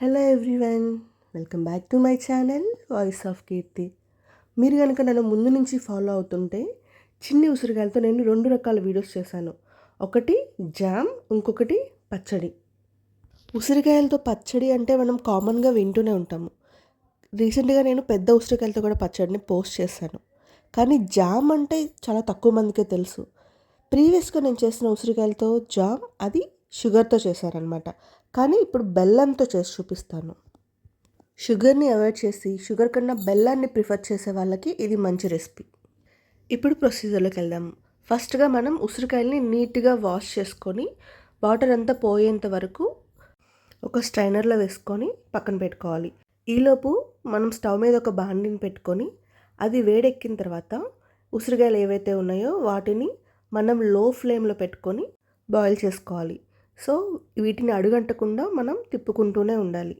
Hello everyone welcome back to my channel voice of Keerthi మీరు కనుక నన్ను ముందు నుంచి ఫాలో అవుతుంటే చిన్ని ఉసిరికాయలతో నేను రెండు రకాల వీడియోస్ చేశాను. ఒకటి జామ్ ఇంకొకటి పచ్చడి. ఉసిరికాయలతో పచ్చడి అంటే మనం కామన్గా వింటూనే ఉంటాము. రీసెంట్గా నేను పెద్ద ఉసిరికాయలతో కూడా పచ్చడిని పోస్ట్ చేశాను. కానీ జామ్ అంటే చాలా తక్కువ మందికే తెలుసు. ప్రీవియస్గా నేను చేసిన ఉసిరికాయలతో జామ్ అది షుగర్తో చేశారనమాట కానీ ఇప్పుడు బెల్లంతో చేసి చూపిస్తాను. షుగర్ని అవాయిడ్ చేసి షుగర్ కన్నా బెల్లాన్ని ప్రిఫర్ చేసే వాళ్ళకి ఇది మంచి రెసిపీ. ఇప్పుడు ప్రొసీజర్లోకి వెళ్దాం. ఫస్ట్గా మనం ఉసిరికాయల్ని నీట్గా వాష్ చేసుకొని వాటర్ అంతా పోయేంత వరకు ఒక స్ట్రైనర్లో వేసుకొని పక్కన పెట్టుకోవాలి. ఈలోపు మనం స్టవ్ మీద ఒక బాండిని పెట్టుకొని అది వేడెక్కిన తర్వాత ఉసిరికాయలు ఏవైతే ఉన్నాయో వాటిని మనం లో ఫ్లేమ్లో పెట్టుకొని బాయిల్ చేసుకోవాలి. సో వీటిని అడుగంటకుండా మనం తిప్పుకుంటూనే ఉండాలి.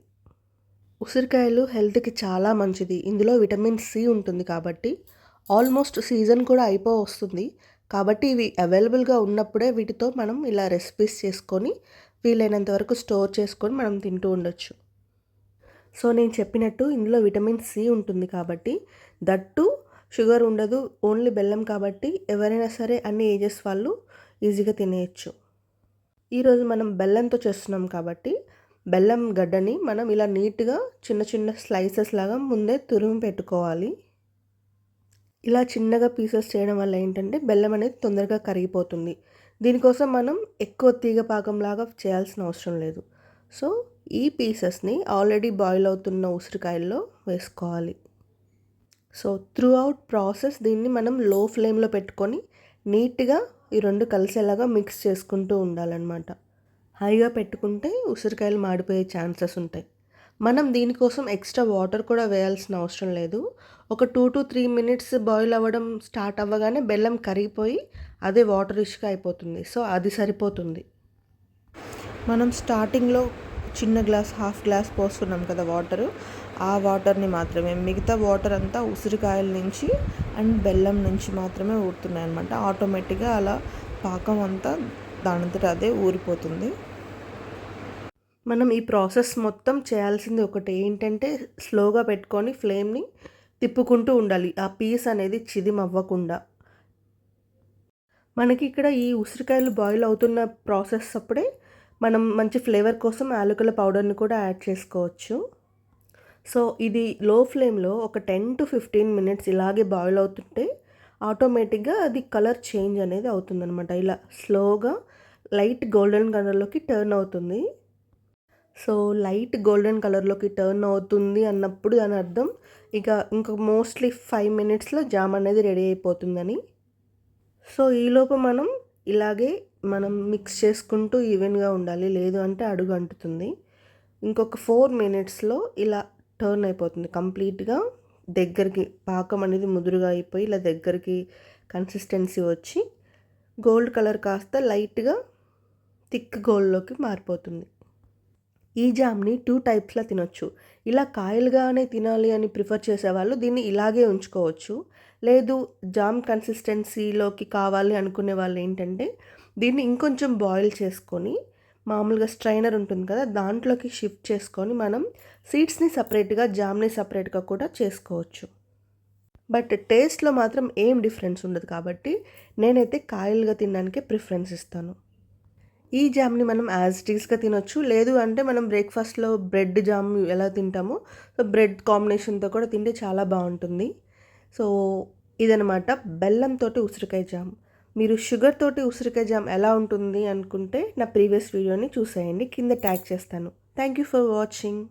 ఉసిరికాయలు హెల్త్కి చాలా మంచిది. ఇందులో విటమిన్ సి ఉంటుంది కాబట్టి ఆల్మోస్ట్ సీజన్ కూడా అయిపో వస్తుంది కాబట్టి ఇవి అవైలబుల్గా ఉన్నప్పుడే వీటితో మనం ఇలా రెసిపీస్ చేసుకొని వీలైనంత వరకు స్టోర్ చేసుకొని మనం తింటూ ఉండొచ్చు. సో నేను చెప్పినట్టు ఇందులో విటమిన్ సి ఉంటుంది కాబట్టి దట్టు షుగర్ ఉండదు ఓన్లీ బెల్లం కాబట్టి ఎవరైనా సరే అన్ని ఏజెస్ వాళ్ళు ఈజీగా తినేయచ్చు. ఈరోజు మనం బెల్లంతో చేస్తున్నాం కాబట్టి బెల్లం గడ్డని మనం ఇలా నీట్గా చిన్న చిన్న స్లైసెస్ లాగా ముందే తురిమి పెట్టుకోవాలి. ఇలా చిన్నగా పీసెస్ చేయడం వల్ల ఏంటంటే బెల్లం అనేది తొందరగా కరిగిపోతుంది. దీనికోసం మనం ఎక్కువ తీగ పాకంలాగా చేయాల్సిన అవసరం లేదు. సో ఈ పీసెస్ని ఆల్రెడీ బాయిల్ అవుతున్న ఉసిరికాయల్లో వేసుకోవాలి. సో త్రూ అవుట్ ప్రాసెస్ దీన్ని మనం లో ఫ్లేమ్లో పెట్టుకొని నీట్గా ఈ రెండు కలిసేలాగా మిక్స్ చేసుకుంటూ ఉండాలన్నమాట. హైగా పెట్టుకుంటే ఉసిరికాయలు మాడిపోయే ఛాన్సెస్ ఉంటాయి. మనం దీనికోసం ఎక్స్ట్రా వాటర్ కూడా వేయాల్సిన అవసరం లేదు. ఒక two to three minutes boil అవ్వడం స్టార్ట్ అవ్వగానే బెల్లం కరిగిపోయి అదే వాటర్ ఇష్గా అయిపోతుంది. సో అది సరిపోతుంది. మనం స్టార్టింగ్లో చిన్న గ్లాస్ హాఫ్ గ్లాస్ పోస్తున్నాం కదా వాటరు. ఆ వాటర్ని మాత్రమే మిగతా వాటర్ అంతా ఉసిరికాయల నుంచి అండ్ బెల్లం నుంచి మాత్రమే ఊరుతున్నాయి అనమాట ఆటోమేటిక్గా అలా పాకం అంతా దానంతట అదే ఊరిపోతుంది. మనం ఈ ప్రాసెస్ మొత్తం చేయాల్సింది ఒకటి ఏంటంటే స్లోగా పెట్టుకొని ఫ్లేమ్ని తిప్పుకుంటూ ఉండాలి. ఆ పీస్ అనేది చిదిం అవ్వకుండా మనకి ఇక్కడ ఈ ఉసిరికాయలు బాయిల్ అవుతున్న ప్రాసెస్ అప్పుడే మనం మంచి ఫ్లేవర్ కోసం యాలకుల పౌడర్ని కూడా యాడ్ చేసుకోవచ్చు. సో ఇది లో ఫ్లేమ్లో ఒక టెన్ టు ఫిఫ్టీన్ మినిట్స్ ఇలాగే బాయిల్ అవుతుంటే ఆటోమేటిక్గా అది కలర్ చేంజ్ అనేది అవుతుందనమాట ఇలా స్లోగా లైట్ గోల్డెన్ కలర్లోకి టర్న్ అవుతుంది. సో లైట్ గోల్డెన్ కలర్లోకి టర్న్ అవుతుంది అన్నప్పుడు దాని అర్థం ఇక ఇంకా మోస్ట్లీ ఫైవ్ మినిట్స్లో జామ్ అనేది రెడీ అయిపోతుందని. సో ఈలోపు మనం ఇలాగే మనం మిక్స్ చేసుకుంటూ ఈవెన్గా ఉండాలి. లేదు అంటే అడుగు అంటుతుంది. ఇంకొక ఫోర్ మినిట్స్లో ఇలా టర్న్ అయిపోతుంది. కంప్లీట్గా దగ్గరికి పాకం అనేది ముదురుగా అయిపోయి ఇలా దగ్గరికి కన్సిస్టెన్సీ వచ్చి గోల్డ్ కలర్ కాస్త లైట్గా థిక్ గోల్డ్లోకి మారిపోతుంది. ఈ జామ్ని టూ టైప్స్లో తినొచ్చు. ఇలా కాయలుగానే తినాలి అని ప్రిఫర్ చేసేవాళ్ళు దీన్ని ఇలాగే ఉంచుకోవచ్చు. లేదు జామ్ కన్సిస్టెన్సీలోకి కావాలి అనుకునే వాళ్ళు ఏంటంటే దీన్ని ఇంకొంచెం బాయిల్ చేసుకొని మామూలుగా స్ట్రైనర్ ఉంటుంది కదా దాంట్లోకి షిఫ్ట్ చేసుకొని మనం సీడ్స్ని సపరేట్గా జామ్ని సపరేట్గా కూడా చేసుకోవచ్చు. బట్ టేస్ట్లో మాత్రం ఏం డిఫరెన్స్ ఉండదు కాబట్టి నేనైతే కాయలుగా తినడానికే ప్రిఫరెన్స్ ఇస్తాను. ఈ జామ్ని మనం యాజ్ టీస్గా తినొచ్చు. లేదు అంటే మనం బ్రేక్ఫాస్ట్లో బ్రెడ్ జామ్ ఎలా తింటామో సో బ్రెడ్ కాంబినేషన్తో కూడా తింటే చాలా బాగుంటుంది. సో ఇదనమాట బెల్లంతో ఉసిరికాయ జామ్. మీరు షుగర్ తోటి ఉసిరికాయ జామ్ ఎలా ఉంటుంది అనుకుంటే నా ప్రీవియస్ వీడియోని చూసేయండి. కింద ట్యాగ్ చేస్తాను. Thank you for watching.